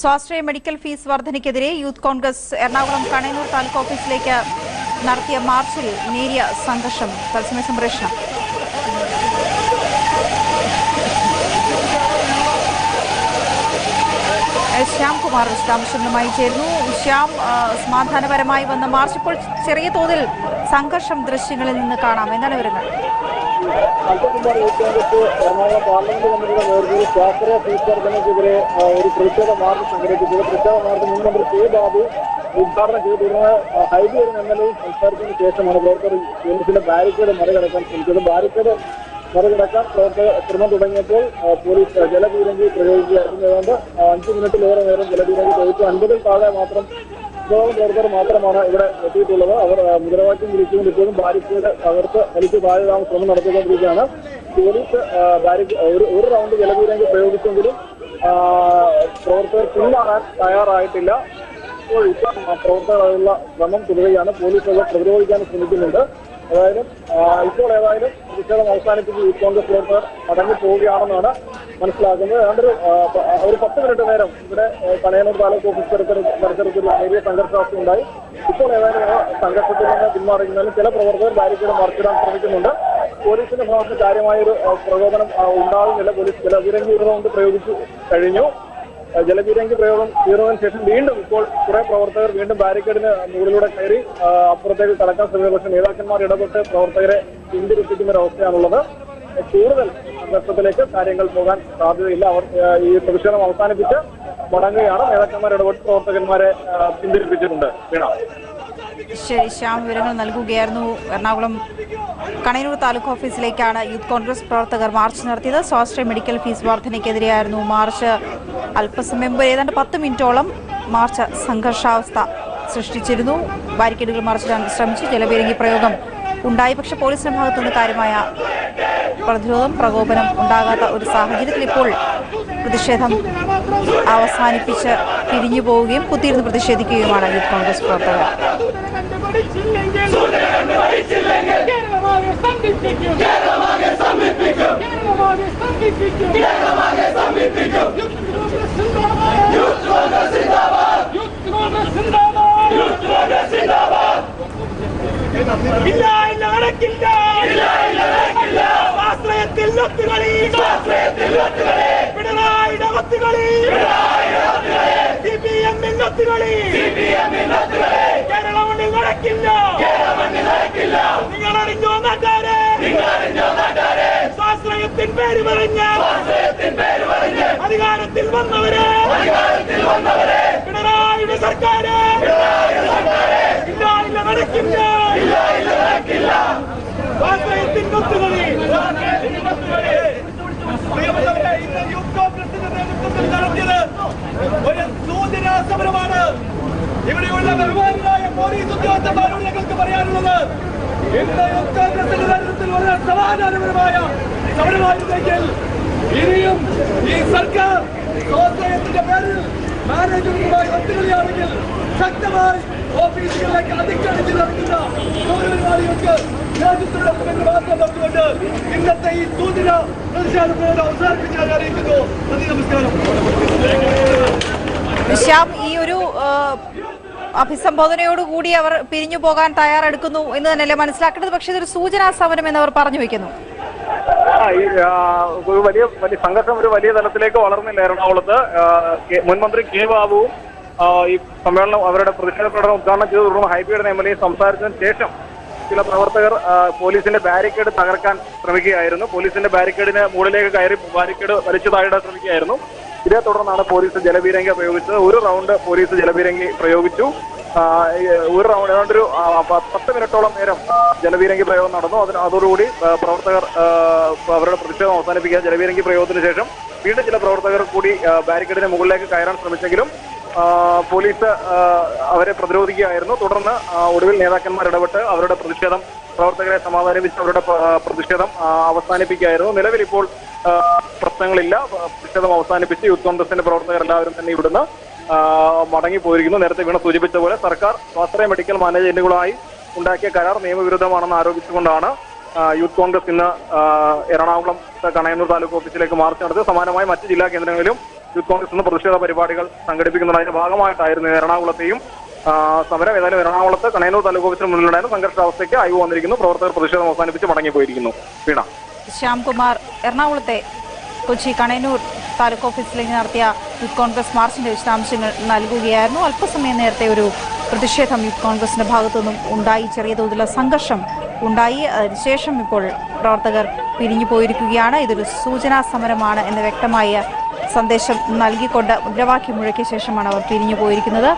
സ്വാശ്രയ medical fees വർധനയ്ക്കെതിരെ youth Congress Ernakulam Kanayannur taluk ഓഫീസിലേക്ക് നടത്തിയ മാർച്ചിൽ നേരിയ സംഘർഷം. തത്സമയ സംപ്രേഷണം. ശ്യാംകുമാർ വിശദാംശങ്ങളുമായി ചേരുന്നു. ശ്യാം സമാധാനപരമായി വന്ന മാർച്ച്. ഇപ്പോൾ ചെറിയ തോതിൽ സംഘർഷം ദൃശ്യങ്ങളിൽ നിന്ന് കാണാം. എന്താണ് കോൺഗ്രസ് എറണാകുളം പാർലമെന്റ് കമ്മിറ്റിയുടെ നേതൃത്വത്തിൽ ശാസ്ത്രീയ ഒരു സംഘടിപ്പിച്ചത് മുൻ മന്ത്രി കെ ബാബു ഉദ്ഘാടനം ചെയ്തു തുടർന്ന് ഹൈബി എം എൽ എയും സംസാരിച്ചതിന് ശേഷമാണ് പ്രവർത്തകർ യൂണിറ്റിന്റെ ബാരിക്കേഡ് മറികടക്കാൻ ശ്രമിച്ചത് ബാരിക്കേഡ് മറികടക്കാൻ ശ്രമം തുടങ്ങിയപ്പോൾ പോലീസ് ജലപീരങ്കി പ്രയോഗിക്കുകയായിരുന്നു ഏതാണ്ട് അഞ്ച് മിനിറ്റിലേറെ നേരം ജലപീരങ്കി പ്രയോഗിച്ചു അൻപതിൽ താഴെ മാത്രം ഇത്രയോളം പ്രവർത്തകർ മാത്രമാണ് ഇവിടെ എത്തിയിട്ടുള്ളത്. അവർ മുദ്രാവാക്യം വിളിച്ചുകൊണ്ട് ഇപ്പോഴും ബാരിക്കേഡ് തകർത്ത് വലിച്ചു താഴെയാണ് ശ്രമം നടത്തിക്കൊണ്ടിരിക്കുകയാണ്. പോലീസ് ബാരിക് ഒരു റൗണ്ട് ജലപീരങ്കി പ്രയോഗിച്ചെങ്കിലും പ്രവർത്തകർ പിന്മാറാൻ തയ്യാറായിട്ടില്ല. ഇപ്പോൾ ഇപ്പോൾ പ്രവർത്തകരുള്ള ശ്രമം തുടരുകയാണ്. പോലീസ് അത് പ്രതിരോധിക്കാൻ ശ്രമിക്കുന്നുണ്ട്. ഏതായാലും ഇപ്പോൾ ഏതായാലും പ്രതിഷേധം അവസാനിപ്പിച്ച് യൂത്ത് കോൺഗ്രസ് പ്രവർത്തകർ മടങ്ങി പോവുകയാണെന്നാണ് മനസ്സിലാക്കുന്നത്. ഏതാണ്ട് ഒരു, പത്ത് മിനിറ്റ് നേരം ഇവിടെ കണയന്നൂർ താലൂക്ക് ഓഫീസ് പരിസര- പരിസരത്തിൽ നേരിയ സംഘർഷാവസ്ഥ ഉണ്ടായി. ഇപ്പോൾ ഏതായാലും സംഘർഷത്തിൽ നിന്ന് പിന്മാറിയിരുന്നാലും ചില പ്രവർത്തകർ ബാരിക്കേഡ് മറിച്ചിടാൻ ശ്രമിക്കുന്നുണ്ട്. പോലീസിന്റെ ഭാഗത്ത് കാര്യമായൊരു പ്രകോപനം ഉണ്ടാകുന്നില്ല പോലീസ് ചില വിരങ്കി കൊണ്ട് പ്രയോഗിച്ചു കഴിഞ്ഞു. ജലപീരങ്കി പ്രയോഗം തീർന്നതിന് ശേഷം വീണ്ടും ഇപ്പോൾ കുറെ പ്രവർത്തകർ വീണ്ടും ബാരിക്കേഡിന് മുകളിലൂടെ കയറി അപ്പുറത്തേക്ക് കടക്കാൻ ശ്രമിക്കുന്നു പക്ഷേ നേതാക്കന്മാർ ഇടപെട്ട് പ്രവർത്തകരെ പിന്തിരിപ്പിക്കുന്ന ഒരു അവസ്ഥയാണുള്ളത്. കൂടുതൽ സംഘർഷത്തിലേക്ക് കാര്യങ്ങൾ പോകാൻ സാധ്യതയില്ല. അവർ ഈ പ്രതിഷേധം അവസാനിപ്പിച്ച് മടങ്ങുകയാണ്. നേതാക്കന്മാർ ഇടപെട്ട് പ്രവർത്തകന്മാരെ പിന്തിരിപ്പിച്ചിട്ടുണ്ട്. വീണ. ശരി ശ്യാം വിവരങ്ങൾ നൽകുകയായിരുന്നു. എറണാകുളം കണയൂർ താലൂക്ക് ഓഫീസിലേക്കാണ് യൂത്ത് കോൺഗ്രസ് പ്രവർത്തകർ മാർച്ച് നടത്തിയത്. സ്വാശ്രയ മെഡിക്കൽ ഫീസ് വർധനയ്ക്കെതിരെയായിരുന്നു മാർച്ച് അല്പസമയം ഏതാണ്ട് പത്ത് മിനിറ്റോളം മാർച്ച് സംഘർഷാവസ്ഥ സൃഷ്ടിച്ചിരുന്നു. ബാരിക്കേഡുകൾ മറിച്ചിടാൻ ശ്രമിച്ചു. ജലപീരങ്കി പ്രയോഗം ഉണ്ടായി. പക്ഷെ പോലീസിന്റെ ഭാഗത്തുനിന്ന് കാര്യമായ പ്രതിരോധം പ്രകോപനം ഉണ്ടാകാത്ത ഒരു സാഹചര്യത്തിൽ ഇപ്പോൾ പ്രതിഷേധം അവസാനിപ്പിച്ച് പിരിഞ്ഞു പോവുകയും കുത്തിയിരുന്ന് പ്രതിഷേധിക്കുകയുമാണ് യൂത്ത് കോൺഗ്രസ് പ്രവർത്തകർ. ഇല്ല. നടക്കില്ല. സ്വാശ്രയത്തിൽ ഒത്തുകളി പിണറായിയുടെ ഒത്തുകളി സി പി എമ്മിൽ ഒത്തുകളി കേരള മണ്ണിൽ നടക്കില്ല. നിങ്ങൾ അറിഞ്ഞോ നാട്ടാരെ സ്വാശ്രയത്തിൻ പേര് പറഞ്ഞ അധികാരത്തിൽ വന്നവരെ. പിണറായിയുടെ സർക്കാര്. ഇല്ല ഇല്ല നടക്കില്ല. ഇല്ല ഇല്ല നടക്കില്ല സ്വാശ്രയത്തിൻ കൊത്തുകളി. പ്രിയപ്പെട്ടവരെ ഇന്ന് യൂത്ത് കോൺഗ്രസിന്റെ നേതൃത്വത്തിൽ ഒരു സൂചന ഇവിടെയുള്ള ബഹുമാനായ പോലീസ് ഉദ്യോഗസ്ഥന്മാരോട് ഞങ്ങൾക്ക് പറയാനുള്ളത് ഇന്ന് യൂത്ത് കോൺഗ്രസിന്റെ നേതൃത്വത്തിൽ വളരെ സമാധാനപരമായ ഇനിയും ഈ സർക്കാർ സ്വാശ്രയത്തിന്റെ പേരിൽ മാനേജ്മെന്റുമായി ഒത്തുകളിയാണെങ്കിൽ ശക്തമായി ഓഫീസുകളിലേക്ക് അതിക്രമിച്ച് നടക്കുന്ന പൗരപരിപാടികൾക്ക് രാജ്യത്തോടൊപ്പം പറഞ്ഞുകൊണ്ട് ഇന്നത്തെ ഈ സൂചന പ്രതിഷേധത്തോട് അവസാനിപ്പിക്കാൻ അറിയിക്കുന്നു നന്ദി നമസ്കാരം. ശ്യാം ഈ ഒരു അഭിസംബോധനയോടുകൂടി അവർ പിരിഞ്ഞു പോകാൻ തയ്യാറെടുക്കുന്നു എന്ന് തന്നെയല്ലേ മനസ്സിലാക്കേണ്ടത്? പക്ഷേ ഇതൊരു സൂചനാ സമരം എന്ന് അവർ പറഞ്ഞു ആ, ഒരു വലിയ വലിയ സംഘർഷം ഒരു വലിയ തലത്തിലേക്ക് വളർന്നില്ല എറണാകുളത്ത്. മുൻമന്ത്രി കെ- ബാബുവും ഈ സമ്മേളനം അവരുടെ പ്രതിഷേധ പ്രകടനം ഉദ്ഘാടനം ചെയ്തു തുടർന്ന് ഹൈബിയുടെ എം എൽ എ സംസാരിച്ചതിന് ശേഷം ചില പ്രവർത്തകർ പോലീസിന്റെ ബാരിക്കേഡ് തകർക്കാൻ ശ്രമിക്കുകയായിരുന്നു. പോലീസിന്റെ ബാരിക്കേഡിന് മുകളിലേക്ക് കയറി ബാരിക്കേഡ് വലിച്ചു താഴെ ശ്രമിക്കുകയായിരുന്നു. ഇതേ തുടർന്നാണ് പോലീസ് ജലപീരങ്കി പ്രയോഗിച്ചത്. ഒരു റൗണ്ട് പോലീസ് ജലപീരങ്കി പ്രയോഗിച്ചു. ഒരു റൗണ്ട് ഏതാണ്ട് ഒരു പത്ത് മിനിറ്റോളം നേരം ജലപീരങ്കി പ്രയോഗം നടന്നു. അതിന് അതോടുകൂടി പ്രവർത്തകർ അവരുടെ പ്രതിഷേധം അവസാനിപ്പിക്കാൻ ജലപീരങ്കി പ്രയോഗത്തിന് ശേഷം വീണ്ടും ചില പ്രവർത്തകർ കൂടി ബാരിക്കേഡിന് മുകളിലേക്ക് കയറാൻ ശ്രമിച്ചെങ്കിലും പോലീസ് അവരെ പ്രതിരോധിക്കുകയായിരുന്നു. തുടർന്ന് ഒടുവിൽ നേതാക്കന്മാർ ഇടപെട്ട് അവരുടെ പ്രതിഷേധം പ്രവർത്തകരെ സമാധാനിപ്പിച്ച് അവരുടെ പ്രതിഷേധം അവസാനിപ്പിക്കുകയായിരുന്നു. നിലവിൽ ഇപ്പോൾ പ്രശ്നങ്ങളില്ല. പ്രതിഷേധം അവസാനിപ്പിച്ച് യൂത്ത് കോൺഗ്രസിന്റെ പ്രവർത്തകർ എല്ലാവരും തന്നെ ഇവിടുന്ന് മടങ്ങി പോയിരിക്കുന്നു. നേരത്തെ വീണ സൂചിപ്പിച്ച പോലെ സർക്കാർ സ്വാശ്രയ മെഡിക്കൽ മാനേജ്മെന്റുകളായി ഉണ്ടാക്കിയ കരാർ നിയമവിരുദ്ധമാണെന്ന് ആരോപിച്ചുകൊണ്ടാണ് യൂത്ത് കോൺഗ്രസ് ഇന്ന് എറണാകുളം കണയന്നൂർ താലൂക്ക് ഓഫീസിലേക്ക് മാർച്ച് നടത്തി സമാനമായി മറ്റ് ജില്ലാ കേന്ദ്രങ്ങളിലും യൂത്ത് കോൺഗ്രസ് ഇന്ന് പ്രതിഷേധ പരിപാടികൾ സംഘടിപ്പിക്കുന്നത് അതിന്റെ ഭാഗമായിട്ടായിരുന്നു എറണാകുളത്തെയും സമരം. ഏതായാലും എറണാകുളത്ത് കണയന്നൂർ താലൂക്ക് ഓഫീസിന് മുന്നിലുണ്ടായിരുന്ന സംഘർഷാവസ്ഥയ്ക്ക് അയവ് വന്നിരിക്കുന്നു. പ്രവർത്തകർ പ്രതിഷേധം അവസാനിപ്പിച്ച് മടങ്ങിപ്പോയിരിക്കുന്നു. വീണ. ശ്യാംകുമാർ എറണാകുളത്തെ കൊച്ചി കണയന്നൂർ താലൂക്ക് ഓഫീസിലേക്ക് നടത്തിയ യൂത്ത് കോൺഗ്രസ് മാർച്ചിന്റെ വിശദാംശങ്ങൾ നൽകുകയായിരുന്നു. അല്പസമയം നേരത്തെ ഒരു പ്രതിഷേധം യൂത്ത് കോൺഗ്രസിന്റെ ഭാഗത്തുനിന്നും ഉണ്ടായി. ചെറിയ തോതിലുള്ള സംഘർഷം ഉണ്ടായി. അതിനുശേഷം ഇപ്പോൾ പ്രവർത്തകർ പിരിഞ്ഞു പോയിരിക്കുകയാണ്. ഇതൊരു സൂചനാ സമരമാണ് എന്ന് വ്യക്തമായ സന്ദേശം നൽകിക്കൊണ്ട് മുദ്രാവാക്യം മുഴക്കിയ ശേഷമാണ് അവർ പിരിഞ്ഞു പോയിരിക്കുന്നത്.